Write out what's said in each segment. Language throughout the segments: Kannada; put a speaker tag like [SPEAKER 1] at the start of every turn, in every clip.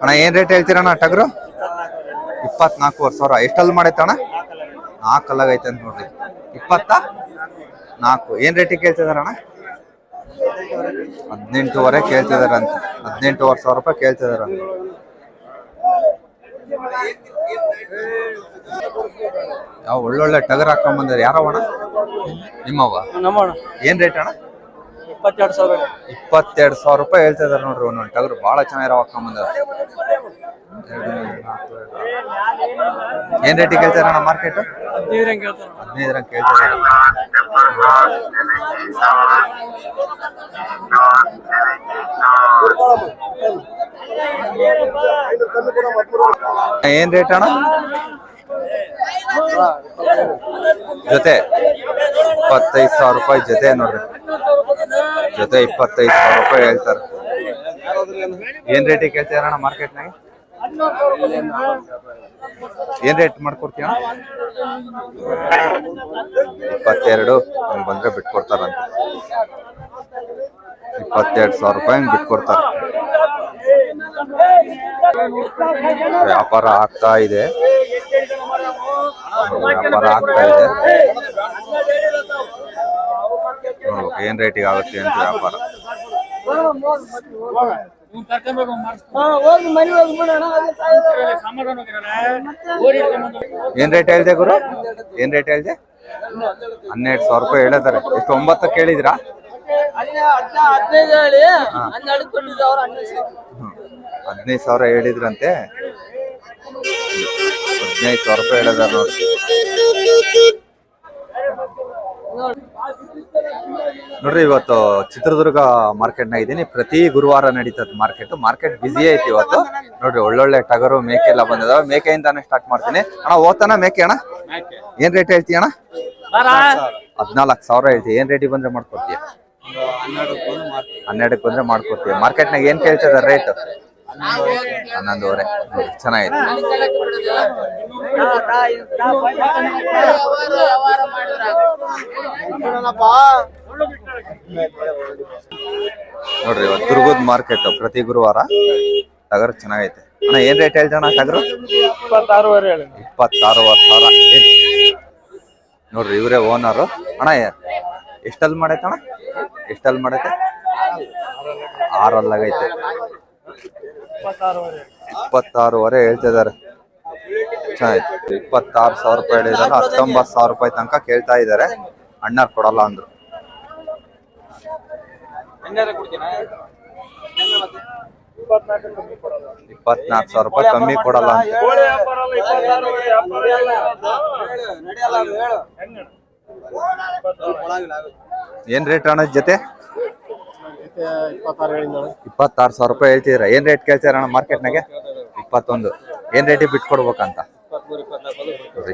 [SPEAKER 1] ಅಣ್ಣ ಏನ್ ರೇಟ್ ಹೇಳ್ತೀರಣ್ಣ ಟಗರು? ಇಪ್ಪತ್ನಾಲ್ಕೂವರೆ ಸಾವಿರ. ಎಷ್ಟಲ್ಲಿ ಮಾಡೈತೆ ಅಣ್ಣ? ನಾಲ್ಕು ಅಲ್ಲಾಗೈತೆ ಅಂತ ನೋಡ್ರಿ. ಇಪ್ಪತ್ತ? ನಾಲ್ಕು. ಏನ್ ರೇಟಿಗೆ ಕೇಳ್ತಿದಾರ ಅಣ್ಣ? ಹದಿನೆಂಟುವರೆ ಕೇಳ್ತಿದಾರಂತ ಹದಿನೆಂಟುವರೆ ಸಾವಿರ ರೂಪಾಯಿ ಕೇಳ್ತಿದಾರ ಯಾವ ಒಳ್ಳೊಳ್ಳೆ ಟಗರ್ ಹಾಕೊಂಡ್ ಬಂದಾರ ಯಾರವಣ್ಣ ನಿಮ್ಮವ್ವ? ಏನ್ ರೇಟ್ ಅಣ್ಣ?
[SPEAKER 2] ಇಪ್ಪತ್ತೆರಡು ಸಾವಿರ
[SPEAKER 1] ಇಪ್ಪತ್ತೆರಡು ಸಾವಿರ ರೂಪಾಯಿ ಹೇಳ್ತಾ ಇದಾರೆ ನೋಡ್ರಿ ಒಂದೊಂದು ಟಗರು. ಬಹಳ ಚೆನ್ನಾಗಿರೋ ಹಾಕೊಂಬಂದ ಏನ್ ರೇಟಿಗೆ ಕೇಳ್ತಾರ ಅಣ್ಣ ಮಾರ್ಕೆಟ್
[SPEAKER 2] ಹದಿನೈದು ಹೆಂಗೆ ಹೇಳ್ತಾರೆ
[SPEAKER 1] ಕೇಳ್ತಾರೆ ಏನ್ ರೇಟ್ ಅಣ್ಣ? ಜೊತೆ ಇಪ್ಪತ್ತೈದು ಸಾವಿರ ರೂಪಾಯಿ ಜೊತೆ ನೋಡ್ರಿ. ಜೊತೆ ಇಪ್ಪತ್ತೈದು ಸಾವಿರ ರೂಪಾಯಿ ಹೇಳ್ತಾರೆ. ಏನ್ ರೇಟಿಗೆ ಕೇಳ್ತೀರ ಅಣ್ಣ ಮಾರ್ಕೆಟ್ನಾಗ ಏನ್ ರೇಟ್ ಮಾಡ್ಕೊಡ್ತೀಯ? ಇಪ್ಪತ್ತೆರಡು, ಹಂಗ್ ಬಂದ್ರೆ ಬಿಟ್ಕೊಡ್ತಾರಂತ. ಇಪ್ಪತ್ತೆರಡು ಸಾವಿರ ರೂಪಾಯಿ ಹಂಗ್ ಬಿಟ್ಕೊಡ್ತಾರೆ. ವ್ಯಾಪಾರ ಆಗ್ತಾ ಇದೆ. ವ್ಯಾಪಾರ ಆಗ್ತಾ ಇದೆ. ನೋಡ್ಬೇಕು. ಏನ್ ರೇಟಿಗೆ ಆಗುತ್ತೆ ಅಂತ ವ್ಯಾಪಾರ. ಏನ್ ರೇಟ್ ಹೇಳ್ದೆ ಗುರು? ಏನ್ ರೇಟ್ ಹೇಳ್ದೆ? ಹನ್ನೆರಡು ಸಾವಿರ ರೂಪಾಯಿ ಹೇಳಿದಾರೆ ಎಷ್ಟು ಒಂಬತ್ತು ಕೇಳಿದ್ರಾ
[SPEAKER 2] ಹದಿನೈದು ಸಾವಿರ.
[SPEAKER 1] ಹೇಳಿದ್ರಂತೆ. ಹದಿನೈದು ಸಾವಿರ ರೂಪಾಯಿ ಹೇಳಿದಾರೆ ನೋಡಿ. ನೋಡ್ರಿ ಇವತ್ತು ಚಿತ್ರದುರ್ಗ ಮಾರ್ಕೆಟ್ ನಾಗ ಇದ್ದೀನಿ. ಪ್ರತಿ ಗುರುವಾರ ನಡೀತದ ಮಾರ್ಕೆಟ್ ಮಾರ್ಕೆಟ್ ಬಿಸಿ ಐತಿ ಇವತ್ತು. ನೋಡ್ರಿ ಒಳ್ಳೊಳ್ಳೆ ಟಗರು ಮೇಕೆ ಎಲ್ಲ ಬಂದಿದಾವೆ. ಮೇಕೆಯಿಂದಾನೆ ಸ್ಟಾರ್ಟ್ ಮಾಡ್ತೀನಿ. ಅಣ್ಣ ಓದ್ತಾನ ಮೇಕೆ ಅಣ್ಣ? ಏನ್ ರೇಟ್ ಹೇಳ್ತೀಯ ಅಣ್ಣ? ಹದಿನಾಲ್ಕು ಸಾವಿರ ಹೇಳ್ತೀವಿ ಏನ್ ರೇಟ್ ಬಂದ್ರೆ ಮಾಡ್ಕೊಡ್ತೀಯ? ಹನ್ನೆರಡಕ್ಕೆ ಬಂದ್ರೆ ಮಾಡ್ಕೊಡ್ತೀವಿ. ಮಾರ್ಕೆಟ್ನಾಗ ಏನ್ ಕೇಳ್ತಿದಾರೆ ರೇಟ್ ಹನ್ನೊಂದುವರೆ ಚೆನ್ನಾಗಿದೆ. ನೋಡ್ರಿ ಇವತ್ತು ದುರ್ಗದ ಮಾರ್ಕೆಟ್ ಪ್ರತಿ ಗುರುವಾರ ಟಗರ್ ಚೆನ್ನಾಗೈತೆ. ಅಣ್ಣ ಏನ್ ರೇಟ್ ಹೇಳ್ತಾನ ಟಗರು?
[SPEAKER 2] ಇಪ್ಪತ್ತಾರೂವರೆ
[SPEAKER 1] ಇಪ್ಪತ್ತಾರುವರೆ ಸಾವಿರ. ನೋಡ್ರಿ ಇವರೇ ಓನರು ಅಣ್ಣ ಎಷ್ಟಲ್ಲಿ ಮಾಡೈತೆ ಅಣ್ಣ? ಎಷ್ಟಲ್ಲಿ ಮಾಡೈತೆ? ಆರಲ್ಲಾಗೈತೆ.
[SPEAKER 2] ಇಪ್ಪತ್ತಾರೂವರೆ.
[SPEAKER 1] ಹೇಳ್ತಾ ಹೇಳ್ತಿದ್ದಾರೆ. ಚೆನ್ನಾಗಿತ್ತು ಇಪ್ಪತ್ತಾರು ಸಾವಿರ ರೂಪಾಯಿ ಹೇಳಿದಾರೆ ಹತ್ತೊಂಬತ್ತು ಸಾವಿರ ರೂಪಾಯಿ ತನಕ ಕೇಳ್ತಾ ಇದ್ದಾರೆ. ಅಣ್ಣ ಕೊಡಲ್ಲ ಅಂದ್ರು.
[SPEAKER 2] ಇಪ್ಪತ್ನಾಲ್ಕು
[SPEAKER 1] ಸಾವಿರ ರೂಪಾಯಿ ಕಮ್ಮಿ ಕೊಡಲ್ಲ ಅಂತ? ಏನ್ ರೇಟ್ ಅಣ್ಣ ಜೊತೆ?
[SPEAKER 2] ಇಪ್ಪತ್ತಾರು
[SPEAKER 1] ಸಾವಿರ ರೂಪಾಯಿ ಹೇಳ್ತಿದ್ರ ಏನ್ ರೇಟ್ ಕೇಳ್ತೀರ ಅಣ್ಣ ಮಾರ್ಕೆಟ್ನಾಗೆ ಇಪ್ಪತ್ತೊಂದು. ಏನ್ ರೇಟಿಗೆ ಬಿಟ್ಕೊಡ್ಬೇಕಂತ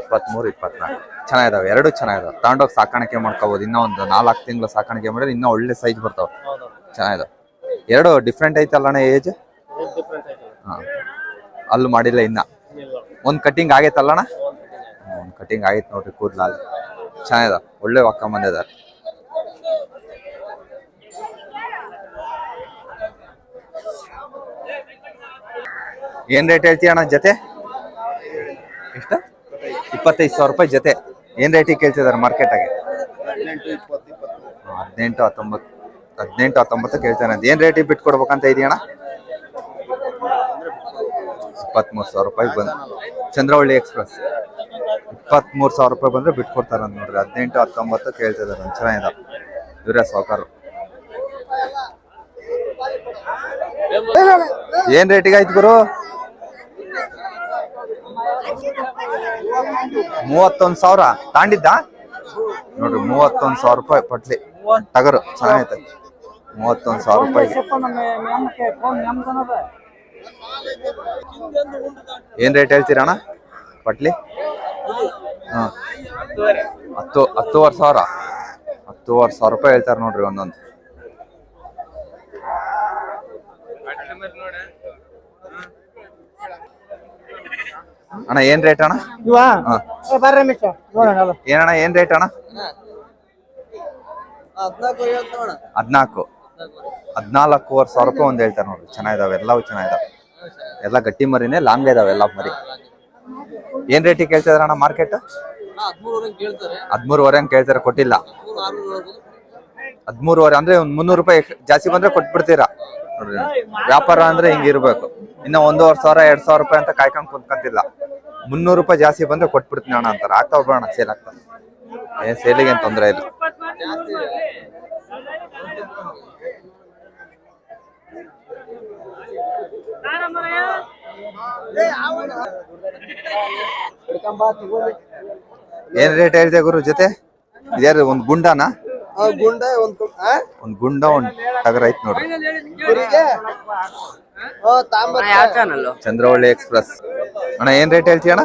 [SPEAKER 2] ಇಪ್ಪತ್ಮೂರು ಇಪ್ಪತ್ನಾಲ್ಕು.
[SPEAKER 1] ಚೆನ್ನಾಗಿದಾವೆ ಎರಡು ಚೆನ್ನಾಗಿದಾವೆ. ತಗೊಂಡೋಗಿ ಸಾಕಾಣಿಕೆ ಮಾಡ್ಕೋಬಹುದು ಇನ್ನೂ ಒಂದು ನಾಲ್ಕು ತಿಂಗಳು ಸಾಕಾಣಿಕೆ ಮಾಡಿದ್ರೆ ಇನ್ನೂ ಒಳ್ಳೆ ಸೈಜ್ ಬರ್ತಾವೆ. ಚೆನ್ನಾಗಿದಾವೆ. ಎರಡು ಡಿಫ್ರೆಂಟ್ ಐತಲ್ಲ ಅಣ್ಣ ಏಜ್ ಹಾಂ. ಅಲ್ಲಿ ಮಾಡಿಲ್ಲ ಇನ್ನ? ಒಂದು ಕಟಿಂಗ್ ಆಗೈತಲ್ಲ ಒಂದು ಕಟಿಂಗ್ ಆಗೈತೆ. ನೋಡ್ರಿ ಕೂದ್ಲಲ್ಲಿ. ಚೆನ್ನಾಗಿದಾವೆ. ಒಳ್ಳೆ ವಾಕ ಬಂದಿದ್ದಾರೆ. ಏನ್ ರೇಟ್ ಹೇಳ್ತೀಯ ಅಣ್ಣ ಜೊತೆ? ಎಷ್ಟು? ಇಪ್ಪತ್ತೈದು ಸಾವಿರ ರೂಪಾಯಿ ಜೊತೆ. ಏನ್ ರೇಟಿಗೆ ಕೇಳ್ತಿದಾರೆ ಮಾರ್ಕೆಟಾಗೆ ಹದಿನೆಂಟು, ಹತ್ತೊಂಬತ್ತು ಹದಿನೆಂಟು, ಹತ್ತೊಂಬತ್ತು ಕೇಳ್ತಾನೆ. ಅಂತ ಏನ್ ರೇಟಿಗೆ ಬಿಟ್ಕೊಡ್ಬೇಕಂತ ಇದೆಯಣ್ಣ ಇಪ್ಪತ್ಮೂರು ಸಾವಿರ ರೂಪಾಯಿ ಬಂದು ಚಂದ್ರವಳ್ಳಿ ಎಕ್ಸ್ಪ್ರೆಸ್ ಇಪ್ಪತ್ಮೂರು ಸಾವಿರ ರೂಪಾಯಿ ಬಂದ್ರೆ ಬಿಟ್ಕೊಡ್ತಾರ ನೋಡ್ರಿ. ಹದಿನೆಂಟು, ಹತ್ತೊಂಬತ್ತು ಕೇಳ್ತಿದಾರೆ. ಚೆನ್ನಾಗಿದೆ ಇವರೇ ಸಾವುಕಾರು. ಏನ್ ರೇಟಿಗೆ ಆಯ್ತು ಗುರು? ಮೂವತ್ತೊಂದ್ ಸಾವಿರ ತಾಂಡಿದ್ದ? ನೋಡ್ರಿ, ಮೂವತ್ತೊಂದ್ ಸಾವಿರ ರೂಪಾಯಿ ಪಟ್ಲಿ. ಟಗರು ಚೆನ್ನಾಗೈತೆ. ಮೂವತ್ತೊಂದ್ ಸಾವಿರ ರೂಪಾಯಿಗೆ ಏನ್ ರೇಟ್ ಹೇಳ್ತೀರಣ್ಣ ಪಟ್ಲಿ? ಹಾ. ಹತ್ತು, ಹತ್ತುವರೆ ಸಾವಿರ. ಹತ್ತುವರೆ ಸಾವಿರ ರೂಪಾಯಿ ಹೇಳ್ತಾರೆ ನೋಡ್ರಿ ಒಂದೊಂದು. ಅಣ್ಣ ಏನ್ ರೇಟ್ ಅಣ್ಣ?
[SPEAKER 2] ಇವ? ಬರ್ರಿ ನೋಡೋಣ
[SPEAKER 1] ಏನಣ್ಣ ಏನ್ ರೇಟ್ ಅಣ್ಣ? ಹದ್ನಾಲ್ಕು. ಹದ್ನಾಲ್ಕೂವರೆ ಸಾವಿರ ರೂಪಾಯಿ ಒಂದ್ ಹೇಳ್ತಾರೆ ನೋಡ್ರಿ. ಚೆನ್ನಾಗಿದಾವೆ ಎಲ್ಲವೂ ಚೆನ್ನಾಗಿದಾವೆ. ಎಲ್ಲ ಗಟ್ಟಿ ಮರಿನೇ ಲಾಂಗ್ ಇದಾವೆ ಎಲ್ಲ ಮರಿ. ಏನ್ ರೇಟಿಗೆ ಕೇಳ್ತಿದಾರ ಅಣ್ಣ ಮಾರ್ಕೆಟ್ ಹದ್ಮೂರುವರೆ ಹಂಗ್ ಕೇಳ್ತಾರೆ ಕೊಟ್ಟಿಲ್ಲ. ಹದ್ಮೂರುವರೆ ಅಂದ್ರೆ ಒಂದ್ ಮುನ್ನೂರು ರೂಪಾಯಿ ಜಾಸ್ತಿ ಬಂದ್ರೆ ಕೊಟ್ಬಿಡ್ತೀರಾ? ನೋಡ್ರಿ. ವ್ಯಾಪಾರ ಅಂದ್ರೆ ಹಿಂಗ್ ಇರ್ಬೇಕು. ಇನ್ನ ಒಂದೂವರೆ ಸಾವಿರ ಎರಡ್ ಸಾವಿರ ರೂಪಾಯಿ ಅಂತ ಕಾಯ್ಕೊಂಡ್ ಕುಂತ್ಕಂತಿಲ್ಲ. ಮುನ್ನೂರು ರೂಪಾಯಿ ಜಾಸ್ತಿ ಬಂದ್ರೆ ಕೊಟ್ಬಿಡ್ತೀನಿ ಅಣ್ಣ ಅಂತಾರೆ. ಆಗ್ತಾವ ಬೇಡ ಸೇಲ್ ಆಗ್ತಾ. ಏ ಸೇಲಿಗೆ ಏನ್ ತೊಂದ್ರೆ ಇಲ್ಲ. ಏನ್ ರೇಟ್ ಹೇಳಿದೆ ಗುರು ಜೊತೆ? ಇದ್ಯಾರು ಒಂದ್ ಗುಂಡನ?
[SPEAKER 2] ಗುಂಡ ಒಂದ್
[SPEAKER 1] ಒಂದ್ ಗುಂಡ ಒಂದ್ ಟಗರ್ ಐತ್ ನೋಡ್ರಿ. ಚಂದ್ರವಳ್ಳಿ ಎಕ್ಸ್ಪ್ರೆಸ್. ಅಣ್ಣ ಏನ್ ರೇಟ್ ಹೇಳ್ತೀಯ ಅಣ್ಣ?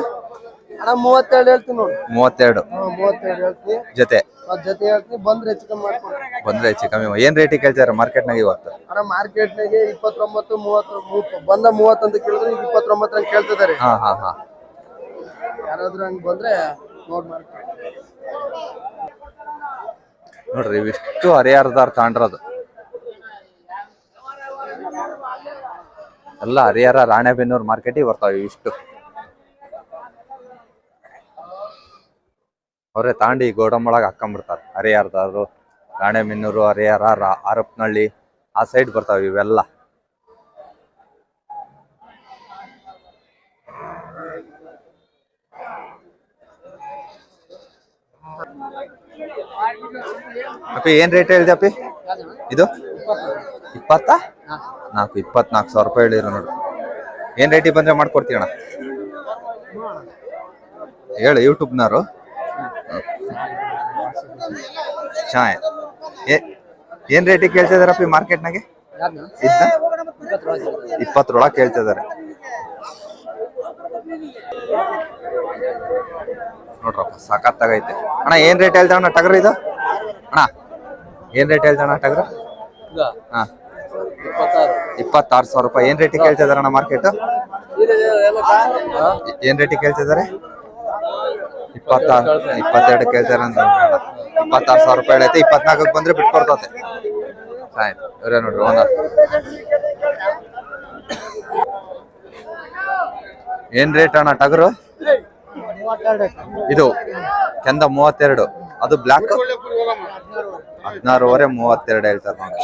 [SPEAKER 2] ಅಣ್ಣ ಮೂವತ್ತೆರಡು ಹೇಳ್ತೀನಿ ನೋಡಿ.
[SPEAKER 1] ಮೂವತ್ತೆರಡು.
[SPEAKER 2] ಮೂವತ್ತೆರಡು ಹೇಳ್ತೀನಿ.
[SPEAKER 1] ಜೊತೆ?
[SPEAKER 2] ಅದ್ ಜೊತೆ ಹೇಳ್ತೀನಿ ಬಂದ್ರೆ ಹೆಚ್ಚು ಕಮ್ಮಿ ಮಾಡ್ಕೊಂಡು.
[SPEAKER 1] ಬಂದ್ರೆ ಹೆಚ್ಚು ಕಮ್ಮಿ ಏನ್ ರೇಟಿಗೆ ಕೇಳ್ತಾರೆ ಮಾರ್ಕೆಟ್ನಾಗ ಇವತ್ತು?
[SPEAKER 2] ಅಣ್ಣ ಮಾರ್ಕೆಟ್ನಾಗೆ ಇಪ್ಪತ್ತೊಂಬತ್ತು ಮೂವತ್ತು ಬಂದ ಮೂವತ್ತಂತ ಅಂತ ಕೇಳಿದ್ರೆ ಈಗ ಇಪ್ಪತ್ತೊಂಬತ್ತರಂಗ್ ಕೇಳ್ತಿದ್ದಾರೆ.
[SPEAKER 1] ಹಾ ಹಾ ಹಾ.
[SPEAKER 2] ಯಾರಾದ್ರೂ ಹಂಗ್ ಬಂದ್ರೆ ನೋಡ್ ಮಾಡ್ಕೊಂಡು
[SPEAKER 1] ನೋಡ್ರಿ, ಇವಿಷ್ಟು ಹರಿಹರದಾರ್ ತಾಂಡ್ರದು ಎಲ್ಲ ಹರಿಹರ, ರಾಣೆಬೆನ್ನೂರು ಮಾರ್ಕೆಟಿಗೆ ಬರ್ತಾವ ಇವಿಷ್ಟು. ಅವರೇ ತಾಂಡಿ ಗೋಡಂಬಳಗ ಹಾಕೊಂಡ್ಬಿಡ್ತಾರೆ ಹರಿಹರದವರು, ರಾಣೆಬೆನ್ನೂರು, ಹರಿಹರ, ರಾ- ಹರಪನಹಳ್ಳಿ ಆ ಸೈಡ್ ಬರ್ತಾವ ಇವೆಲ್ಲ. ಅಪ್ಪಿ, ಏನ್ ರೇಟ್ ಹೇಳಿದೆ ಅಪ್ಪಿ? ಇದು? ಇಪ್ಪತ್ತ? ನಾಲ್ಕು, ಇಪ್ಪತ್ನಾಲ್ಕು ಸಾವಿರ ರೂಪಾಯಿ ಹೇಳಿದ್ರು ನೋಡ್ರಿ ಏನ್ ರೇಟಿಗೆ ಬಂದ್ರೆ ಮಾಡ್ಕೊಡ್ತೀವಿ ಅಣ್ಣ ಹೇಳು, ಯೂಟ್ಯೂಬ್ನವರು. ಏ- ಏನ್ ರೇಟಿಗೆ ಕೇಳ್ತಿದಾರಪ್ಪಿ ಮಾರ್ಕೆಟ್ನಾಗೆ ಇಪ್ಪತ್ತರೊಳಗೆ ಕೇಳ್ತಾ ಇದಾರೆ ನೋಡ್ರಪ್ಪ ಸಖತ್ತಾಗೈತೆ ಅಣ್ಣ, ಏನ್ ರೇಟ್ ಹೇಳ್ತಾವಣ್ಣ ಟಗರ್ ಇದು? ಅಣ್ಣ ಏನ್ ರೇಟ್ ಹೇಳ್ತಾನ ಟಗರ್ ಹಾ. ಇಪ್ಪತ್ತಾರು. ಸಾವಿರ ರೂಪಾಯಿ. ಏನ್ ರೇಟಿಗೆ ಕೇಳ್ತಿದಾರೆ ಅಣ್ಣ ಮಾರ್ಕೆಟ್ ಏನ್ ರೇಟಿಗೆ ಕೇಳ್ತಿದಾರೆ? ಇಪ್ಪತ್ತಾರು ಇಪ್ಪತ್ತೆರಡು ಕೇಳ್ತಾರೆ ಅಂತ. ಇಪ್ಪತ್ತಾರು ಸಾವಿರ ರೂಪಾಯಿ ಹೇಳೈತೆ. ಇಪ್ಪತ್ನಾಲ್ಕಕ್ಕೆ ಬಂದ್ರೆ ಬಿಟ್ಕೊಡ್ತತೆ. ಆಯ್ತು ಇವರೇ ನೋಡ್ರಿ ಓನರ್ ಏನ್ ರೇಟ್ ಅಣ್ಣ ಟಗರು ಇದು ಕೆಂದ ಮೂವತ್ತೆರಡು. ಅದು ಬ್ಲ್ಯಾಕ್ ಹದಿನಾರೂವರೆ ಮೂವತ್ತೆರಡು ಹೇಳ್ತಾರೆ ನೋಡಿ.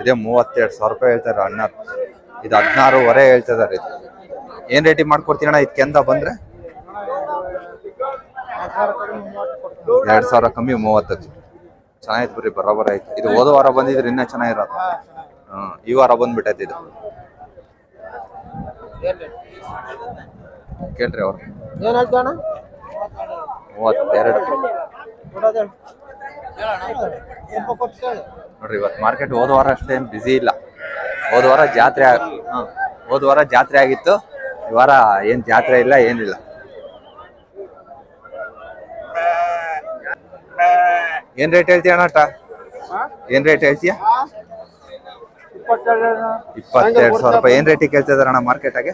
[SPEAKER 1] ಇದೇ ಮೂವತ್ತೆರಡು ಸಾವಿರ ರೂಪಾಯಿ ಹೇಳ್ತಾರೆ ಅಣ್ಣ. ಇದು ಹದಿನಾರೂವರೆ ಹೇಳ್ತಿದ್ದಾರೆ ಇದು. ಏನ್ ರೇಟಿಗೆ ಮಾಡ್ಕೊಡ್ತೀನಿ ಅಣ್ಣ ಇದು ಕೆಂದ ಬಂದ್ರೆ? ಎರಡ್ ಸಾವಿರ ಕಮ್ಮಿ ಮೂವತ್ತಕ್ಕೆ ಚೆನ್ನಾಗಿತ್ತು ಬರ್ರಿ ಬರೋಬರ ಆಯ್ತು. ಇದು ಹೋದ ವಾರ ಬಂದಿದ್ರೆ ಇನ್ನೂ ಚೆನ್ನಾಗಿರೋದು. ಹ್ಮ್ ಈ ವಾರ ಬಂದ್ಬಿಟ್ಟೈತೆ ಇದು. ಕೇಳ್ರಿ ಅವ್ರು. ಮೂವತ್ತೆರಡು. ನೋಡ್ರಿ ಇವತ್ತು ಮಾರ್ಕೆಟ್ ಹೋದ ವಾರ ಅಷ್ಟೇನು ಬಿಸಿ ಇಲ್ಲ. ಹೋದ ವಾರ ಜಾತ್ರೆ ಆಗ್-. ಹೋದ ವಾರ ಜಾತ್ರೆ ಆಗಿತ್ತು. ಈ ವಾರ ಏನ್ ಜಾತ್ರೆ ಇಲ್ಲ ಏನಿಲ್ಲ. ಏನ್ ರೇಟ್ ಹೇಳ್ತೀಯ ಅಣ್ಣ ಏನ್ ರೇಟ್ ಹೇಳ್ತೀಯ? ಇಪ್ಪತ್ತೆರಡು. ಸಾವಿರ ರೂಪಾಯಿ. ಏನ್ ರೇಟಿಗೆ ಕೇಳ್ತಿದಾರೆ ಅಣ್ಣ ಮಾರ್ಕೆಟಾಗೆ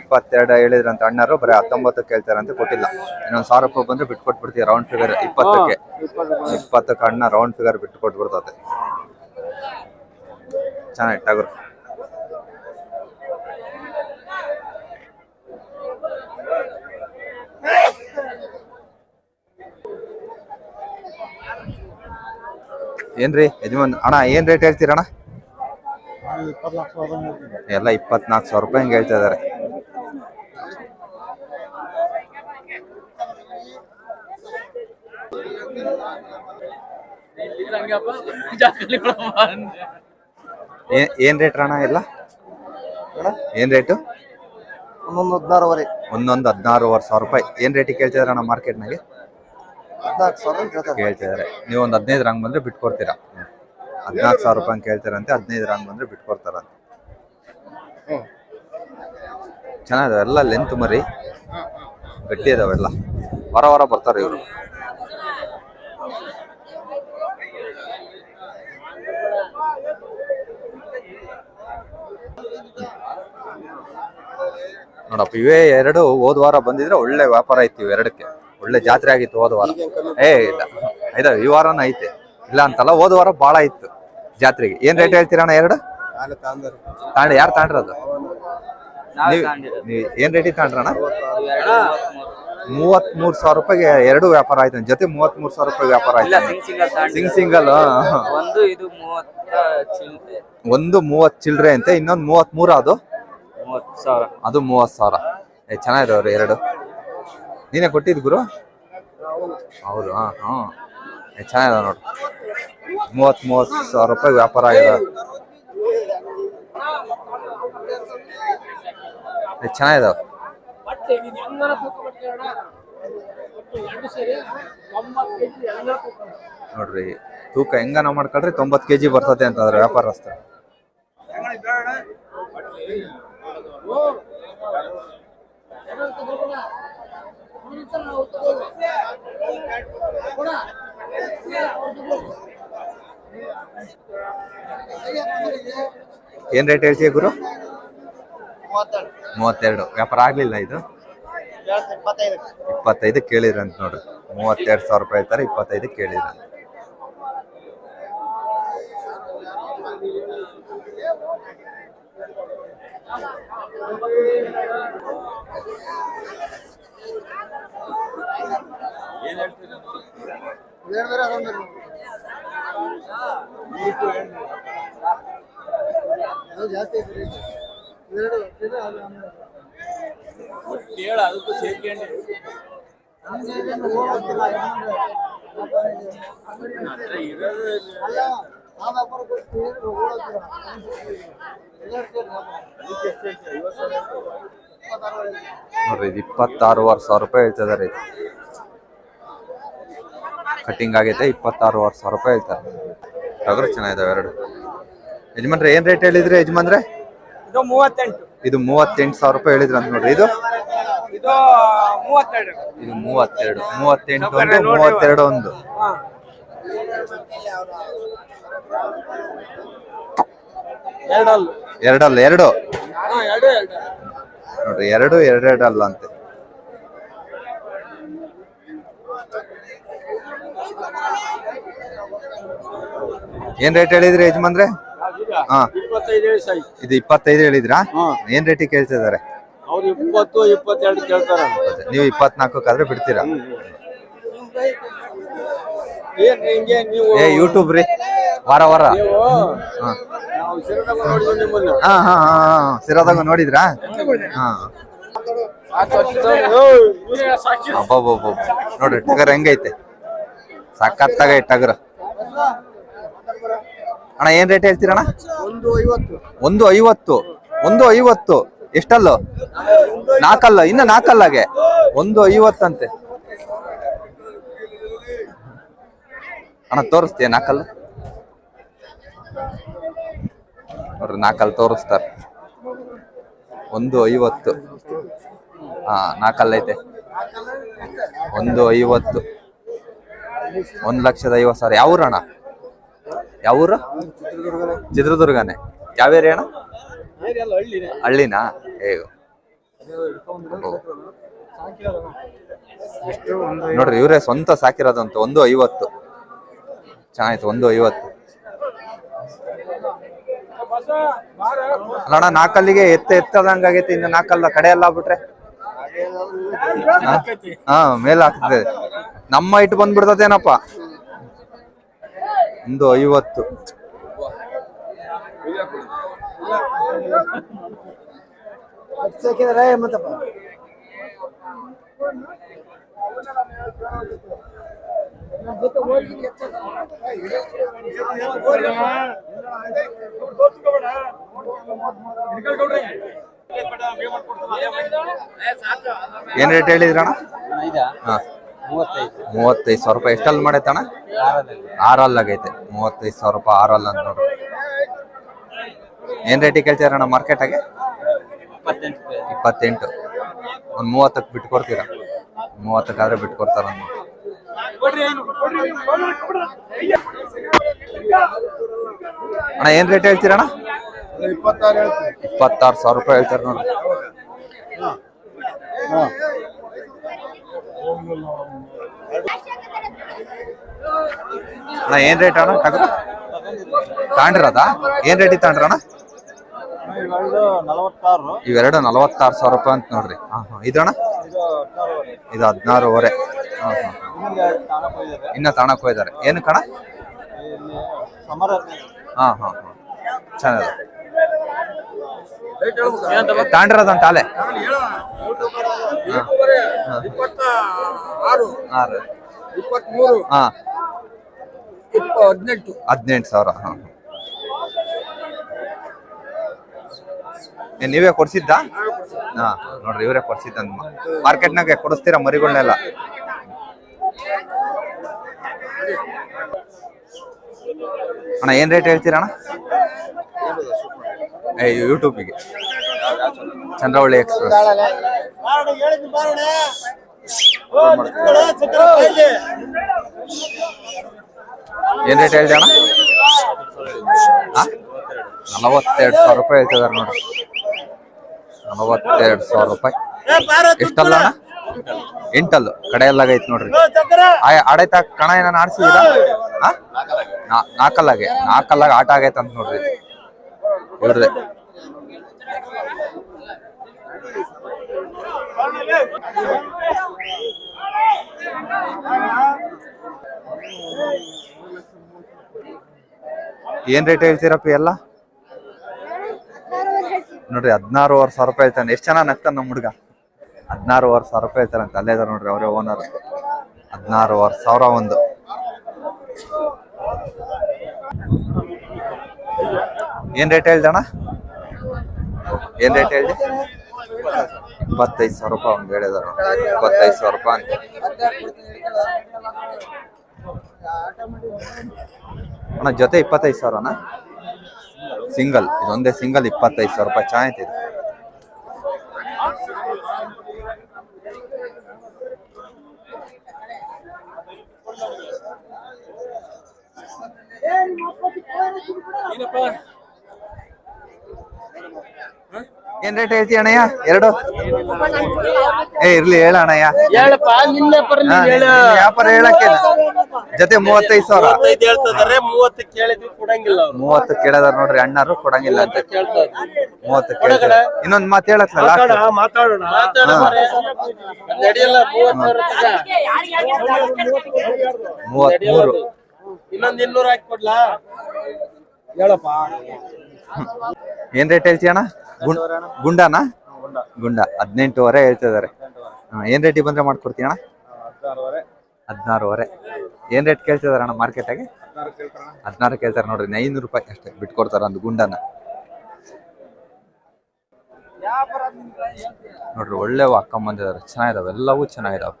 [SPEAKER 1] ಇಪ್ಪತ್ತೆರಡು ಹೇಳಿದ್ರಂತ ಅಣ್ಣರು ಬರೀ ಹತ್ತೊಂಬತ್ತು ಕೇಳ್ತಾರಂತ ಕೊಟ್ಟಿಲ್ಲ. ಇನ್ನೊಂದ್ ಸಾವಿರ ರೂಪಾಯಿ ಬಂದ್ರೆ ಬಿಟ್ಟು ಕೊಟ್ಬಿಡ್ತೀವಿ ರೌಂಡ್ ಫಿಗರ್ ಇಪ್ಪತ್ತಕ್ಕೆ. ಇಪ್ಪತ್ತಕ್ಕೆ ಅಣ್ಣ ರೌಂಡ್ ಫಿಗರ್ ಬಿಟ್ಟು ಕೊಟ್ಬಿಡ್ತದೆ ಚೆನ್ನಾಗಿ ಟಗರು ಏನ್ರಿ ಯಜಮಾನ್ ಅಣ್ಣ ಏನ್ ರೇಟ್ ಹೇಳ್ತೀರಣ್ಣ? ಎಲ್ಲ ಇಪ್ಪತ್ನಾಲ್ಕು ಸಾವಿರ ರೂಪಾಯಿ ಹಿಂಗೆ ಹೇಳ್ತಾ ಇದಾರೆ. ಏನ್- ರೇಟ್ ಅಣ್ಣ ಎಲ್ಲ? ಏನ್ ರೇಟು
[SPEAKER 2] ಒಂದೊಂದು ಹದಿನಾರುವರೆ.
[SPEAKER 1] ಒಂದೊಂದು ಹದಿನಾರುವರೆ ಸಾವಿರ ರೂಪಾಯಿ. ಏನ್ ರೇಟಿಗೆ ಕೇಳ್ತಿದಾರೆ ಅಣ್ಣ ಮಾರ್ಕೆಟ್ನಾಗೆ
[SPEAKER 2] ಹದಿನಾಲ್ಕು ಸಾವಿರ ಹೇಳ್ತಾ
[SPEAKER 1] ಇದ್ದಾರೆ ನೀವು ಒಂದು ಹದಿನೈದು ರಂಗ್ ಬಂದ್ರೆ ಬಿಟ್ಕೊಡ್ತೀರಾ. ಹದಿನಾಲ್ಕು ಸಾವಿರ ರೂಪಾಯಿ ಕೇಳ್ತಾರಂತೆ, ಹದಿನೈದು ರಾಂಗ್ ಬಂದ್ರೆ ಬಿಟ್ಕೊಡ್ತಾರಂತೆ. ಚೆನ್ನಾಗಿದಾವೆಲ್ಲ ಎಲ್ಲ ಲೆಂತ್ ಮರಿ. ಗಟ್ಟಿ ಇದಾವೆಲ್ಲ ವಾರ ವಾರ ಬರ್ತಾರೆ ಇವರು. ನೋಡಪ್ಪ, ಇವೇ ಎರಡು ಹೋದ ವಾರ ಬಂದಿದ್ರೆ ಒಳ್ಳೆ ವ್ಯಾಪಾರ ಐತಿ ಇವೆರಡಕ್ಕೆ ಒಳ್ಳೆ ಜಾತ್ರೆ ಆಗಿತ್ತು ಹೋದ ವಾರ. ಏ, ಇಲ್ಲ. ಇದಾವೆ, ಈ ವಾರನೂ ಐತೆ. ಇಲ್ಲ ಅಂತಲ್ಲ ಹೋದ ವಾರ ಭಾಳ ಇತ್ತು ಜಾತ್ರೆಗೆ. ಏನ್ ರೇಟ್ ಹೇಳ್ತೀರಣ್ಣ ಎರಡು? ತಾಂಡ ಯಾರು ತಾಂಡ್ರದು ನೀವ್ ನೀವ್ ಏನ್ ರೇಟಿಗೆ ತಾಂಡ್ರಣ್ಣ ಮೂವತ್ ಮೂರ್ ಸಾವಿರ ರೂಪಾಯಿಗೆ ಎರಡು ವ್ಯಾಪಾರ ಆಯ್ತು. ಜೊತೆ ಮೂವತ್ ಮೂರ್ ಸಾವಿರ ರೂಪಾಯಿ ವ್ಯಾಪಾರ ಆಯ್ತು. ಸಿಂಗ್ ಸಿಂಗಲ್
[SPEAKER 3] ಒಂದು
[SPEAKER 1] ಮೂವತ್ ಚಿಲ್ಡ್ರೆ ಅಂತೆ ಇನ್ನೊಂದು ಮೂವತ್ ಮೂರ ಅದು ಅದು ಮೂವತ್ ಸಾವಿರ. ಏ ಚೆನ್ನಾಗಿದಾವ್ರಿ ಎರಡು. ನೀನೇ ಕೊಟ್ಟಿದ್ ಗುರು? ಹೌದು. ಹಾ ಹಾ. ಚೆನ್ನಾಗಿದೆ ಚೆನ್ನಾಗಿದಾವ ನೋಡ್ರಿ ಮೂವತ್ ಮೂವತ್ ಸಾವಿರ ರೂಪಾಯಿ ವ್ಯಾಪಾರ ಆಗಿದೆ ಚೆನ್ನಾಗಿದಾವ ನೋಡ್ರಿ ತೂಕ ಹೆಂಗನ ಮಾಡ್ಕೊಳ್ರಿ ತೊಂಬತ್ ಕೆಜಿ ಬರ್ತದೆ ಅಂತಂದ್ರೆ ವ್ಯಾಪಾರಸ್ಥ ಏನ್ ರೇಟ್ ಹೇಳ್ತೀಯ ಗುರು? ಮೂವತ್ತೆರಡು. ವ್ಯಾಪಾರ ಆಗ್ಲಿಲ್ಲ ಇದು? ಇಪ್ಪತ್ತೈದು ಕೇಳಿದ್ರಂತ ನೋಡ್ರಿ. ಮೂವತ್ತೆರಡು ಸಾವಿರ ರೂಪಾಯಿ ಹೇಳ್ತಾರೆ ಇಪ್ಪತ್ತೈದು ಕೇಳಿದ್ರಂತ
[SPEAKER 2] ಜಾಸ್ತಿ ಐತೆ rate. ಎರಡು ಇದು ಅದು ಆಮೇಲೆ.
[SPEAKER 3] ಅದಕ್ಕೂ ಸೇರ್ಕೊಂಡು
[SPEAKER 2] ಅಲ್ಲ, ಆ ವ್ಯಾಪಾರ ಕೊಟ್ಟು ಏನು ಓಡೋಗ್ತೀರ? ಎಲ್ಲ ಅದಕ್ಕೂ ಸೇರ್ಕೊಂಡು.
[SPEAKER 1] ನೋಡ್ರಿ ಇದು ಇಪ್ಪತ್ತಾರೂವರೆ ಸಾವಿರ ರೂಪಾಯಿ ಹೇಳ್ತದ ರೀ. ಕಟಿಂಗ್ ಆಗೈತೆ ಇಪ್ಪತ್ತಾರೂವರೆ ಸಾವಿರ ರೂಪಾಯಿ ಹೇಳ್ತಾರೆ. ಟಗರು ಚೆನ್ನಾಗಿದಾವೆ ಎರಡು. ಯಜಮಾನ್ರೆ ಏನ್ ರೇಟ್ ಹೇಳಿದ್ರೆ ಯಜಮಾನ್ರೆ?
[SPEAKER 3] ಇದು ಮೂವತ್ತೆಂಟು.
[SPEAKER 1] ಇದು ಮೂವತ್ತೆಂಟು ಸಾವಿರ ರೂಪಾಯಿ ಹೇಳಿದ್ರೆ ಅಂತ ನೋಡ್ರಿ. ಇದು?
[SPEAKER 3] ಇದು ಮೂವತ್ತೆರಡು.
[SPEAKER 1] ಇದು ಮೂವತ್ತೆರಡು. ಮೂವತ್ತೆಂಟು ಒಂದು ಮೂವತ್ತೆರಡು ಒಂದು.
[SPEAKER 3] ಎರಡಲ್ಲು.
[SPEAKER 1] ಎರಡು? ನೋಡ್ರಿ ಎರಡು ಎರಡೆರಡು ಅಲ್ಲ ಅಂತೆ. ಏನ್ ರೇಟ್ ಹೇಳಿದ್ರಿ ಯಜಮಾನ್ರೆ? ಹಾ. ಇದು ಇಪ್ಪತ್ತೈದು ಹೇಳಿದ್ರಾ. ಏನ್ ರೇಟಿಗೆ ಕೇಳ್ತಿದಾರೆ
[SPEAKER 3] ಅವ್ರು ಇಪ್ಪತ್ತು ಇಪ್ಪತ್ತೆರಡು ಕೇಳ್ತಾರ.
[SPEAKER 1] ನೀವು ಇಪ್ಪತ್ನಾಲ್ಕಕ್ಕಾದ್ರೆ ಬಿಡ್ತೀರಾ?
[SPEAKER 3] ಏನ್ ಹಿಂಗೆ ನೀವು?
[SPEAKER 1] ಏ ಯೂಟ್ಯೂಬ್ ರೀ. ವಾರ ವಾರ. ಹಾ. ಹಾ ಹಾ ಹಾ ಹಾ. ಸಿರಾದಾಗ ನೋಡಿದ್ರಾ? ಹಾ. ಅಬ್ಬಬ್ಬಬ್ಬ ನೋಡ್ರಿ ಟಗರ್ ಹೆಂಗೈತೆ? ಸಖತ್ತಾಗೈತೆ ಇಟ್ಟಾಗ್ರ. ಅಣ್ಣ, ಏನ್ ರೇಟ್ ಹೇಳ್ತೀರಣ್ಣ?
[SPEAKER 2] ಒಂದು ಐವತ್ತು.
[SPEAKER 1] ಒಂದು ಐವತ್ತು. ಎಷ್ಟಲ್ಲೋ? ನಾಲ್ಕಲ್ಲ ಇನ್ನ ನಾಲ್ಕಲ್ಲಾಗೆ ಒಂದು ಐವತ್ತಂತೆ. ಅಣ್ಣ, ತೋರಿಸ್ತೀಯ ನಾಲ್ಕಲ್ಲು ನೋಡ್ರಿ ನಾಲ್ಕಲ್ಲಿ ತೋರಿಸ್ತಾರೆ. ಒಂದು ಐವತ್ತು. ಹಾ ನಾಲ್ಕಲ್ಲೈತೆ ಒಂದು ಐವತ್ತು. ಒಂದು ಲಕ್ಷದ ಐವತ್ತು ಸಾವಿರ. ಯಾವ ಊರಣ್ಣ? ಯಾವ ಊರು? ಚಿತ್ರದುರ್ಗನೇ. ಯಾವ ಏರಿಯಾ ಅಣ್ಣ? ಹಳ್ಳಿನಾ? ಹೇಗೋ. ನೋಡ್ರಿ ಇವರೇ ಸ್ವಂತ ಸಾಕಿರೋದಂತ ಒಂದು ಐವತ್ತು. ಚೆನ್ನಾಯ್ತು ಒಂದು ಐವತ್ತು. ಅಲ್ಲಣ್ಣ ನಾಲ್ಕಲ್ಲಿಗೆ ಎತ್ತ ಎತ್ತದಂಗ ಆಗೈತೆ ಇನ್ನು ನಾಕಲ್ಲ ಕಡೆ ಎಲ್ಲ ಬಿಟ್ರೆ ಹಾ? ಮೇಲೆ ಹಾಕ್ತದೆ ನಮ್ಮ ಇಟ್ಟು ಬಂದ್ಬಿಡ್ತದೇನಪ್ಪ? ಒಂದು ಐವತ್ತು. ಏನ್ ರೇಟ್ ಹೇಳಿದ್ರಣ್ಣ?
[SPEAKER 3] ಮೂವತ್ತೈದು.
[SPEAKER 1] ಸಾವಿರ ರೂಪಾಯಿ. ಎಷ್ಟಲ್ಲಿ ಮಾಡೈತಣ್ಣ
[SPEAKER 3] ಆರ್
[SPEAKER 1] ಆರಲ್ ಆಗೈತೆ. ಮೂವತ್ತೈದು ಸಾವಿರ ರೂಪಾಯಿ ಆರಲ್ ಅಂತ ನೋಡ್ರಿ ಏನ್ ರೇಟಿಗೆ ಕೇಳ್ತೀರಣ್ಣ
[SPEAKER 3] ಇಪ್ಪತ್ತೆಂಟು ಆಗಿ?
[SPEAKER 1] ಇಪ್ಪತ್ತೆಂಟು ಒಂದ್ ಮೂವತ್ತಕ್ಕೆ ಬಿಟ್ಟು ಕೊಡ್ತೀರಾ ಮೂವತ್ತಕ್ಕಾದ್ರೆ ಬಿಟ್ಟು ಕೊಡ್ತಾರ ಅಣ್ಣ ಏನ್ ರೇಟ್ ಹೇಳ್ತೀರಣ್ಣ
[SPEAKER 2] ಇಪ್ಪತ್ತಾರು
[SPEAKER 1] ಸಾವಿರ ರೂಪಾಯಿ ಹೇಳ್ತಾರೆ ನೋಡ್ರಿ ಅಣ್ಣ, ಏನ್ ರೇಟ್ ಅಣ್ಣ? ಟಗರು ತಾಂಡ್ರದ? ಏನ್ ರೇಟ್ ತಾಂಡ್ರಣ್ಣ
[SPEAKER 3] ಇವೆರಡು ನಲವತ್ತಾರು
[SPEAKER 1] ಸಾವಿರ ರೂಪಾಯಿ ಅಂತ ನೋಡ್ರಿ. ಹಾ ಇದಣ್ಣ
[SPEAKER 3] ಇದು ಹದಿನಾರುವರೆ.
[SPEAKER 1] ಇನ್ನ ತಾಣಕ್ ಹೋಯ್ದಾರೆ ಏನು ಕಣ ಹಾ ಹಾ ಹಾ. ಚೆನ್ನಾಗಿದೆ.
[SPEAKER 2] ಆರು
[SPEAKER 1] ಆರು.
[SPEAKER 2] ಇಪ್ಪತ್ಮೂರು.
[SPEAKER 1] ಹಾ.
[SPEAKER 2] ಹದಿನೆಂಟು.
[SPEAKER 1] ಹದಿನೆಂಟು ಸಾವಿರ ಹಾ. ನೀವೇ ಕೊಡ್ಸಿದ್ದ? ಹಾ ನೋಡ್ರಿ ಇವರೇ ಕೊಡ್ಸಿದ್ದ ಮಾರ್ಕೆಟ್ನಾಗೆ ಕೊಡಿಸ್ತೀರಾ ಮರಿಗಳನ್ನೆಲ್ಲ? ಅಣ್ಣ ಏನ್ ರೇಟ್ ಹೇಳ್ತೀರಾ ಅಣ್ಣ ಏ ಯೂಟ್ಯೂಬಿಗೆ. ಚಂದ್ರವಳ್ಳಿ ಎಕ್ಸ್ಪ್ರೆಸ್. ಏನ್ ರೇಟ್ ಹೇಳಿದೆ ಅಣ್ಣ? ಆ? ನಲವತ್ತೆರಡು ಸಾವಿರ ರೂಪಾಯಿ ಹೇಳ್ತಿದಾರೆ ನೋಡ್ರಿ ನಲವತ್ತೆರಡು ಸಾವಿರ ರೂಪಾಯಿ. ಎಷ್ಟಲ್ಲ ಎಂಟಲ್ಲು. ಎಲ್ಲ ಐತಿ ನೋಡ್ರಿ ಆಡೈತ? ಕಣ ಏನಾನ ಆಡ್ಸಿದೀರಾ ನಾಲ್ಕಲ್ಲಾಗೆ ನಾಲ್ಕಲ್ಲಾಗ ಆಟ ಆಗೈತೆ ಅಂತ ನೋಡ್ರಿ. ಇವ್ರದೇ. ಏನ್ ರೇಟ್ ಹೇಳ್ತೀರಪ್ಪ ಎಲ್ಲ? ನೋಡ್ರಿ, ಹದಿನಾರುವರೆ ಸಾವಿರ ರೂಪಾಯಿ ಹೇಳ್ತಾನೆ. ಎಷ್ಟು ಚೆನ್ನಾಗಿ ನಗ್ತಾನೆ ನಮ್ಮ ಹುಡುಗ? ಹದಿನಾರುವರೆ ಸಾವಿರ ರೂಪಾಯಿ ಹೇಳ್ತಾರೆ ಅಂತ. ಅಲ್ಲೇ ಇದಾರೆ ನೋಡ್ರಿ, ಅವರೇ ಓನರ್ ಹದಿನಾರುವರೆ ಸಾವಿರ ಒಂದು. ಏನ್ ರೇಟ್ ಹೇಳ್ದಣ ಏನ್ ರೇಟ್ ಹೇಳಿ ಇಪ್ಪತ್ತೈದು ಸಾವಿರ ರೂಪಾಯಿ ಒಂದು ಹೇಳಿದಾರ. ಇಪ್ಪತ್ತೈದು ಸಾವಿರ ರೂಪಾಯಿ ಅಂತ. ಅಣ್ಣ, ಜೊತೆ ಇಪ್ಪತ್ತೈದು ಅಣ್ಣ ಸಿಂಗಲ್ ಇದೊಂದೇ ಸಿಂಗಲ್ ಇಪ್ಪತ್ತೈದು ಸಾವಿರ ರೂಪಾಯಿ ಚೆನ್ನಾಗೈತೆ ಇದು ಏನ್ ರೇಟ್ ಹೇಳ್ತಿ ಅಣ್ಣಯ್ಯ? ಎರಡು? ಏ ಇರ್ಲಿ ಹೇಳ ಅಣ್ಣಯ್ಯ.
[SPEAKER 3] ಹೇಳಪ್ಪ ನಿನ್ನೆ
[SPEAKER 1] ವ್ಯಾಪಾರ ಹೇಳಕ್ಕೆ ಜೊತೆ ಮೂವತ್ತೈದು ಸಾವಿರ.
[SPEAKER 3] ಹೇಳ್ತಿದಾರೆ ಮೂವತ್ತು ಕೇಳಿದ್ವಿ ಕೊಡಂಗಿಲ್ಲ ಅವ್ರು.
[SPEAKER 1] ಮೂವತ್ತು ಕೇಳದಾರ ನೋಡ್ರಿ ಅಣ್ಣಾರು ಕೊಡಂಗಿಲ್ಲ ಅಂತ. ಮೂವತ್ತು ಕೇಳಿದ್ರೆ ಇನ್ನೊಂದ್ ಮಾತು ಹೇಳತ್ತಲ್ಲ
[SPEAKER 3] ಮಾತಾಡೋಣ.
[SPEAKER 1] ಮೂವತ್ಮೂರು
[SPEAKER 3] ಇನ್ನೊಂದ್ ಇನ್ನೂರು ಹಾಕಿ ಕೊಡ್ಲಾ? ಹೇಳಪ್ಪ.
[SPEAKER 1] ಏನ್ ರೇಟ್ ಹೇಳ್ತೀಯ ಅಣ್ಣ ಗುಂಡ್- ಗುಂಡನಾ? ಗುಂಡ. ಹದಿನೆಂಟುವರೆ ಹೇಳ್ತಿದಾರೆ ಹಾ, ಏನ್ ರೇಟಿಗೆ ಬಂದ್ರೆ ಮಾಡ್ಕೊಡ್ತೀಯ ಅಣ್ಣ ಹದಿನಾರುವರೆ. ಏನ್ ರೇಟ್ ಕೇಳ್ತಿದಾರೆ ಅಣ್ಣ ಮಾರ್ಕೆಟಾಗೆ? ಹದಿನಾರು ಕೇಳ್ತಾರೆ ನೋಡ್ರಿ ಐನೂರು ರೂಪಾಯಿ ಅಷ್ಟೇ ಬಿಟ್ಕೊಡ್ತಾರ ಒಂದು ಗುಂಡನ. ನೋಡ್ರಿ ಒಳ್ಳೆ ಹಾಕೊಂಡ್ ಬಂದಿದ್ದಾರೆ. ಚೆನ್ನಾಗಿದಾವೆ ಎಲ್ಲವೂ ಚೆನ್ನಾಗಿದಾವೆ.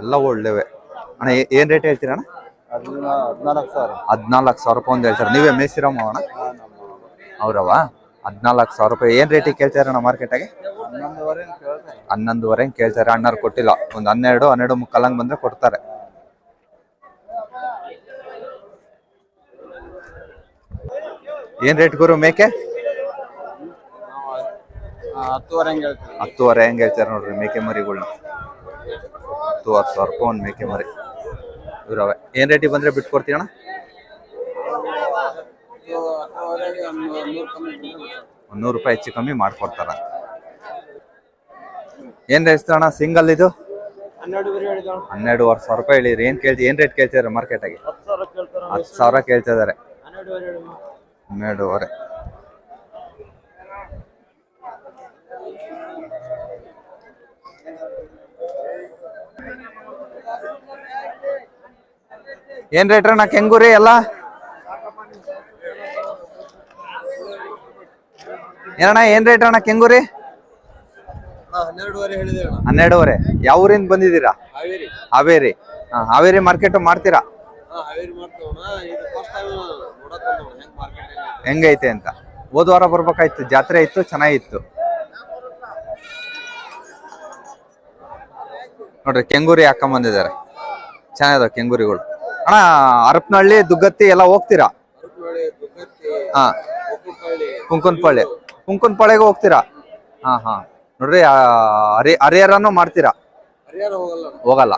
[SPEAKER 1] ಎಲ್ಲವೂ ಒಳ್ಳೆವೆ. ಅಣ್ಣ ಏನ್ ರೇಟ್ ಹೇಳ್ತೀರಾ ಅಣ್ಣ
[SPEAKER 3] ಹದಿನಾಲ್ಕು ಸಾವಿರ.
[SPEAKER 1] ರೂಪಾಯಿ ಒಂದು ಹೇಳ್ತಾರೆ? ನೀವೇ ಮೇಸಿರಮ್ಮ ಅಣ್ಣ ಅವ್ರವ? ಹದಿನಾಲ್ಕು ಸಾವಿರ ರೂಪಾಯಿ. ಏನ್ ರೇಟಿಗೆ ಕೇಳ್ತಾರೆ ಅಣ್ಣ ಮಾರ್ಕೆಟಾಗೆ
[SPEAKER 3] ಹನ್ನೊಂದುವರೆ ಕೇಳ್ತಾರೆ
[SPEAKER 1] ಅಣ್ಣಾರು ಕೊಟ್ಟಿಲ್ಲ. ಒಂದು ಹನ್ನೆರಡು ಹನ್ನೆರಡು ಮುಕ್ಕಾಲಂಗೆ ಬಂದ್ರೆ ಕೊಡ್ತಾರೆ. ಏನ್ ರೇಟ್ ಗುರು ಮೇಕೆ?
[SPEAKER 3] ಹತ್ತುವರೆ ಹಂಗೆ
[SPEAKER 1] ಹತ್ತುವರೆ ಹೆಂಗ್ ಹೇಳ್ತಾರೆ ನೋಡ್ರಿ ಮೇಕೆ ಮರಿಗಳ್ನ? ಹತ್ತುವರೆ ಸಾವಿರ ರೂಪಾಯಿ ಒಂದು ಮೇಕೆ ಮರಿ. ಇವ್ರವೆ ಏನ್ ರೇಟಿಗೆ ಬಂದ್ರೆ ಬಿಟ್ಕೊಡ್ತೀನಿ ಅಣ್ಣ
[SPEAKER 3] ಒಂದು ನೂರು
[SPEAKER 1] ರೂಪಾಯಿ ಹೆಚ್ಚು ಕಮ್ಮಿ ಮಾಡ್ಕೊಡ್ತಾರ. ಏನ್ ಅಣ್ಣ ಸಿಂಗಲ್ ಇದು?
[SPEAKER 3] ಹನ್ನೆರಡುವರೆ
[SPEAKER 1] ಸಾವಿರ ರೂಪಾಯಿ ಹೇಳಿರಿ ಏನ್ ಕೇಳ್ತಿ ಏನ್ ರೇಟ್ ಕೇಳ್ತಿದಾರೆ ಮಾರ್ಕೆಟ್ ಆಗಿ?
[SPEAKER 3] ಹತ್ತು ಸಾವಿರ
[SPEAKER 1] ಕೇಳ್ತಾ ಇದಾರೆ
[SPEAKER 3] ಹನ್ನೆರಡುವರೆ.
[SPEAKER 1] ಏನ್ ರೇಟ್ ಅಣ್ಣ? ಕೆಂಗೂರಿ ಎಲ್ಲ? ಏನಣ್ಣ ಏನ್ ರೇಟ್ ಅಣ್ಣ ಕೆಂಗೂರಿ?
[SPEAKER 3] ಹನ್ನೆರಡುವರೆ
[SPEAKER 1] ಯಾವ ಊರಿಂದ ಬಂದಿದ್ದೀರಾ?
[SPEAKER 3] ಹಾವೇರಿ.
[SPEAKER 1] ಹಾವೇರಿ. ಮಾರ್ಕೆಟ್ ಮಾಡ್ತೀರಾ? ಹೆಂಗೈತೆ ಅಂತ. ಹೋದ ವಾರ ಬರ್ಬೇಕಾಯ್ತು. ಜಾತ್ರೆ ಇತ್ತು ಚೆನ್ನಾಗಿತ್ತು. ನೋಡ್ರಿ ಕೆಂಗೂರಿ ಹಾಕೊಂಡ್ ಬಂದಿದ್ದಾರೆ. ಚೆನ್ನಾಗಿದಾವೆ ಕೆಂಗೂರಿಗಳು. ಅಣ್ಣ, ಅರಪನಹಳ್ಳಿ, ದುಗ್ಗತ್ತಿ ಎಲ್ಲ ಹೋಗ್ತೀರಾ? ಹಾ.
[SPEAKER 3] ಒಕ್ಕುಪಳ್ಳಿ
[SPEAKER 1] ಕುಂಕುನ್ಪಳ್ಳಿ. ಕುಂಕುನ್ಪಳ್ಳಿಗೆ ಹೋಗ್ತೀರಾ? ಹಾ ಹಾ. ನೋಡ್ರಿ ಹರಿ ಹರಿಹರನು ಮಾಡ್ತೀರಾ?
[SPEAKER 3] ಹೋಗಲ್ಲ.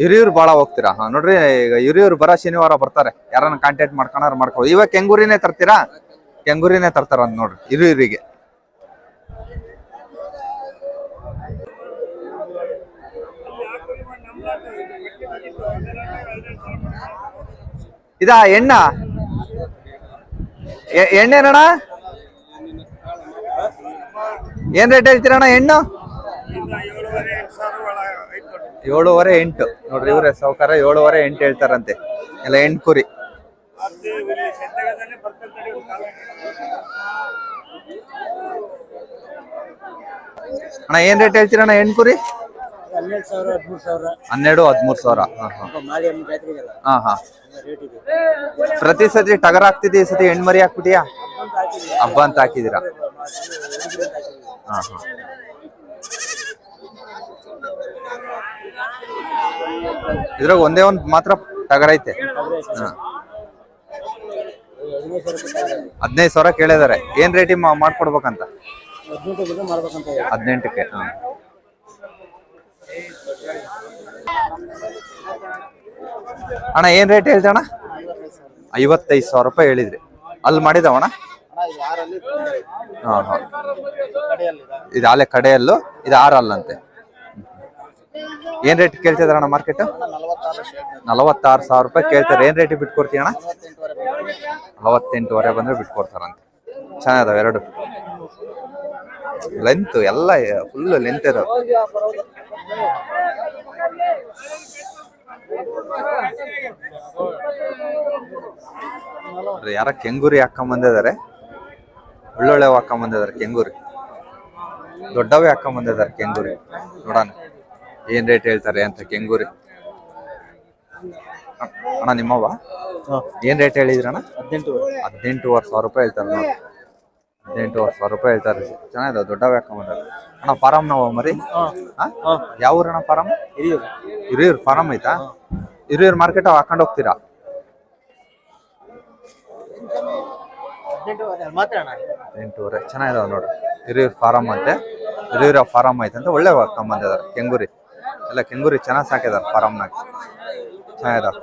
[SPEAKER 3] ಹಿರಿಯೂರು ಭಾಳ
[SPEAKER 1] ಹೋಗ್ತೀರಾ? ಹಾ, ನೋಡ್ರಿ, ಈಗ ಹಿರಿಯೂರು ಬರ ಶನಿವಾರ ಬರ್ತಾರೆ. ಯಾರನ್ನ ಕಾಂಟ್ಯಾಕ್ಟ್ ಮಾಡ್ಕೊಂಡ್ರೆ ಮಾಡ್ಕೊ ಇವಾಗ ಕೆಂಗೂರಿನೇ ತರ್ತೀರಾ? ಕೆಂಗೂರಿನೇ ತರ್ತಾರ ಅಂತ ನೋಡ್ರಿ, ಹಿರಿಯೂರಿಗೆ. ಇದಾ, ಎಣ್ಣ? ಎಣ್ಣೆನಣ್ಣ? ಏನ್ ರೇಟ್ ಹೇಳ್ತೀರಣ್ಣ ಹೆಣ್ಣು ಏಳುವರೆ ಎಂಟು. ನೋಡ್ರಿ, ಇವ್ರೆ ಸಾವುಕಾರ ಏಳುವರೆ ಎಂಟು ಹೇಳ್ತಾರಂತೆ. ಎಲ್ಲ ಎಂಟು ಕುರಿ. ಅಣ್ಣ, ಏನ್ ರೇಟ್ ಹೇಳ್ತೀರಣ್ಣ, ಎಂಟು ಕುರಿ?
[SPEAKER 2] ಹನ್ನೆರಡು ಸಾವಿರ ಹದಿಮೂರು ಸಾವಿರ.
[SPEAKER 1] ಹನ್ನೆರಡು ಹದಿಮೂರು ಸಾವಿರ. ಹಾ ಹಾ.
[SPEAKER 2] ಮಾಲಿ ಅಮ್ಮ ಜಾತ್ರೆ ಇದೆಯಲ್ಲ?
[SPEAKER 1] ಹಾ ಹಾ.
[SPEAKER 2] ರೇಟ್ ಇದೆ.
[SPEAKER 1] ಪ್ರತಿ ಸತಿ ಟಗರ್ ಆಗ್ತಿದೆ ಈ ಸತಿ ಹೆಣ್ಮರಿ ಹಾಕ್ಬಿಟ್ಟಿಯಾ? ಹಬ್ಬ ಅಂತ ಹಾಕಿದೀರಾ ಹಾ ಹಾ. ಇದ್ರಾಗ ಒಂದೇ ಒಂದ್ ಮಾತ್ರ ಟಗರ್ ಐತೆ. ಹಾ. ಹದಿನೈದು ಸಾವಿರ ಕೇಳಿದಾರೆ. ಏನ್ ರೇಟಿಂಗ್ ಮಾಡ್ಕೊಡ್ಬೇಕಂತ?
[SPEAKER 2] ಹದಿನೆಂಟು ಬಗ್ಗೆ ಮಾಡ್ಬೇಕಂತ ಇದೆ.
[SPEAKER 1] ಹದಿನೆಂಟಕ್ಕೆ ಹಾ. ಅಣ್ಣ ಏನ್ ರೇಟ್ ಹೇಳ್ದಣ್ಣ ಐವತ್ತೈದು ಸಾವಿರ ರೂಪಾಯಿ ಹೇಳಿದ್ರಿ. ಅಲ್ಲಿ ಮಾಡಿದವಣ
[SPEAKER 2] ಅಣ್ಣ,
[SPEAKER 1] ಹಾ ಹಾ. ಇದು ಆಲೆ ಕಡೆಯಲ್ಲು ಇದು ಆರಲ್ಲಂತೆ. ಏನ್ ರೇಟ್ ಕೇಳ್ತಿದಾರಣ್ಣ ಮಾರ್ಕೆಟ್
[SPEAKER 2] ನಲವತ್ತಾರು
[SPEAKER 1] ಸಾವಿರ ರೂಪಾಯಿ ಕೇಳ್ತಾರೆ. ಏನ್ ರೇಟ್ ಬಿಟ್ಕೊಡ್ತೀಯ ಅಣ್ಣ
[SPEAKER 2] ನಲವತ್ತೆಂಟುವರೆ
[SPEAKER 1] ಬಂದ್ರೆ ಬಿಟ್ಕೊಡ್ತಾರಂತೆ. ಚೆನ್ನಾಗಿದಾವೆ ಎರಡು. ಲೆಂತ್ ಎಲ್ಲ ಫುಲ್ ಲೆಂತ್ ಇದಾವೆ. ಯಾರ ಕೆಂಗೂರಿ ಹಾಕೊಂಡ್ ಬಂದಿದ್ದಾರೆ. ಒಳ್ಳೊಳ್ಳೆ ಹಾಕೊಂಡ್ ಬಂದಿದ್ದಾರೆ ಕೆಂಗೂರಿ. ದೊಡ್ಡವೇ ಹಾಕೊಂಡ್ ಬಂದಿದ್ದಾರೆ ಕೆಂಗೂರಿ. ನೋಡೋಣ ಏನ್ ರೇಟ್ ಹೇಳ್ತಾರೆ ಅಂತ ಕೆಂಗೂರಿ. ಅಣ್ಣ ನಿಮ್ಮವ್ವ? ಏನ್ ರೇಟ್ ಹೇಳಿದ್ರಣ್ಣ?
[SPEAKER 2] ಹದಿನೆಂಟು
[SPEAKER 1] ಹದಿನೆಂಟುವರೆ ಸಾವಿರ ರೂಪಾಯಿ ಹೇಳ್ತಾರೆ ನೋಡಿ. ಹದಿನೆಂಟುವರೆ ಸಾವಿರ ರೂಪಾಯಿ ಹೇಳ್ತಾರೆ. ಚೆನ್ನಾಗಿದೆ ದೊಡ್ಡ ಹಾಕೊಂಬಂದಾರೆ ಅಣ್ಣ ಫಾರಮ್ ನಾವು ಮರಿ? ಯಾವ ಊರಣ್ಣ ಫಾರಂ?
[SPEAKER 2] ಹಿರಿಯೂರು.
[SPEAKER 1] ಹಿರಿಯೂರು ಫಾರಂ ಐತಾ? ಹಿರಿಯೂರು ಮಾರ್ಕೆಟ್ ಹಾಕೊಂಡು ಹೋಗ್ತೀರಾ? ಎಂಟೂವರೆ ಚೆನ್ನಾಗಿದಾವೆ ನೋಡಿ. ಹಿರಿಯೂರು ಫಾರಂ ಅಂತೆ. ಹಿರಿಯೂರ ಫಾರಂ ಐತೆ ಅಂತ ಒಳ್ಳೆ ಹಾಕೊಂಬಂದಿದ್ದಾರೆ ಕೆಂಗೂರಿ. ಎಲ್ಲ ಕೆಂಗೂರಿ ಚೆನ್ನಾಗಿ ಸಾಕಿದಾರೆ ಫಾರಮ್ನಾಗ ಚೆನ್ನಾಗಿದಾವೆ